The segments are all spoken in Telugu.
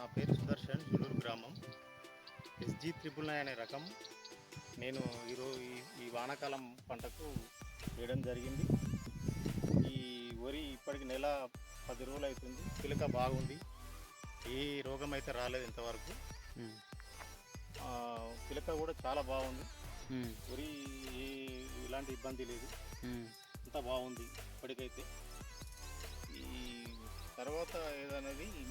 నా పేరు సుదర్శన్ జులూరు గ్రామం. ఎస్జీ త్రిపుల్ నైన్ అనే రకం. నేను ఈరోజు ఈ ఈ వానాకాలం పంటకు వేయడం జరిగింది. ఈ వరి ఇప్పటికి నెల పది రోజులు అవుతుంది. పిలక బాగుంది. ఏ రోగం అయితే రాలేదు ఇంతవరకు. పిలక కూడా చాలా బాగుంది. వరి ఏ- ఎలాంటి ఇబ్బంది లేదు. అంతా బాగుంది ఇప్పటికైతే. ఈ తర్వాత ఏదనేది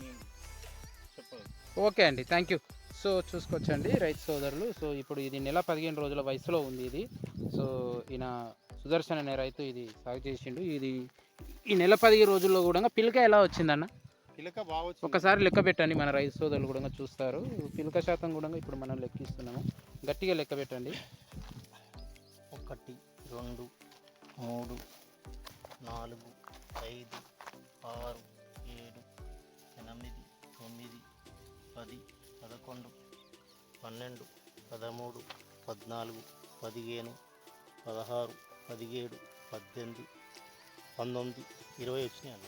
ఓకే అండి. థ్యాంక్ యూ సో చూసుకోవచ్చండి రైతు సోదరులు. సో ఇప్పుడు ఇది నెల పదిహేను రోజుల వయసులో ఉంది ఇది. సో ఈయన సుదర్శన్ అనే రైతు ఇది సాగు చేసిండు. ఇది ఈ నెల పదిహేను రోజుల్లో కూడా పిలక ఎలా వచ్చిందన్న? పిలక బాగా. ఒకసారి లెక్క పెట్టండి మన రైతు సోదరులు కూడా చూస్తారు. పిలక శాతం కూడా ఇప్పుడు మనం లెక్కిస్తున్నాము. గట్టిగా లెక్క పెట్టండి. ఒకటి రెండు మూడు నాలుగు ఐదు ఆరు ఏడు పది పదకొండు పన్నెండు పదమూడు పద్నాలుగు పదిహేను పదహారు పదిహేడు పద్దెనిమిది పంతొమ్మిది ఇరవై వచ్చినాయి అన్న.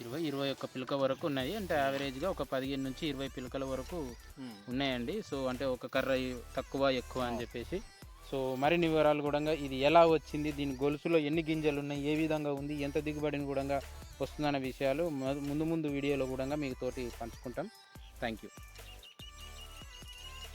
ఇరవై ఇరవై ఒక్క పిలక వరకు ఉన్నాయి. అంటే యావరేజ్గా ఒక పదిహేను నుంచి ఇరవై పిలకల వరకు ఉన్నాయండి. సో అంటే ఒక కర్ర తక్కువ ఎక్కువ అని చెప్పేసి. సో మరిన్ని వివరాలు కూడా ఇది ఎలా వచ్చింది దీని గొలుసులో ఎన్ని గింజలు ఉన్నాయి ఏ విధంగా ఉంది ఎంత దిగుబడిని కూడా వస్తుందన్న విషయాలు ముందు ముందు వీడియోలో కూడా మీకు తోటి పంచుకుంటాం. Thank you